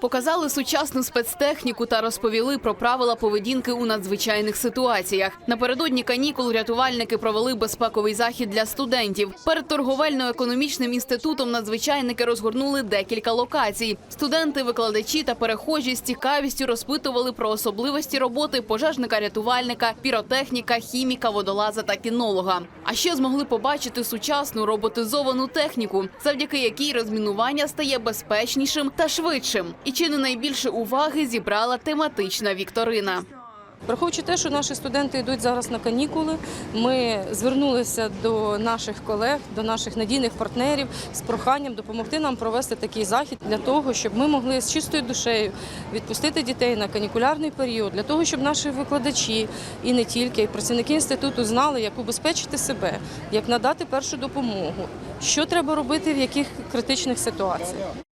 Показали сучасну спецтехніку та розповіли про правила поведінки у надзвичайних ситуаціях. Напередодні канікул рятувальники провели безпековий захід для студентів. Перед торговельно-економічним інститутом надзвичайники розгорнули декілька локацій. Студенти, викладачі та перехожі з цікавістю розпитували про особливості роботи пожежника-рятувальника, піротехніка, хіміка, водолаза та кінолога. А ще змогли побачити сучасну роботизовану техніку, завдяки якій розмінування стає безпечнішим та швидшим. І чи не найбільше уваги зібрала тематична вікторина. Враховуючи те, що наші студенти йдуть зараз на канікули, ми звернулися до наших колег, до наших надійних партнерів з проханням допомогти нам провести такий захід для того, щоб ми могли з чистою душею відпустити дітей на канікулярний період, для того, щоб наші викладачі і не тільки, і працівники інституту знали, як убезпечити себе, як надати першу допомогу, що треба робити в яких критичних ситуаціях.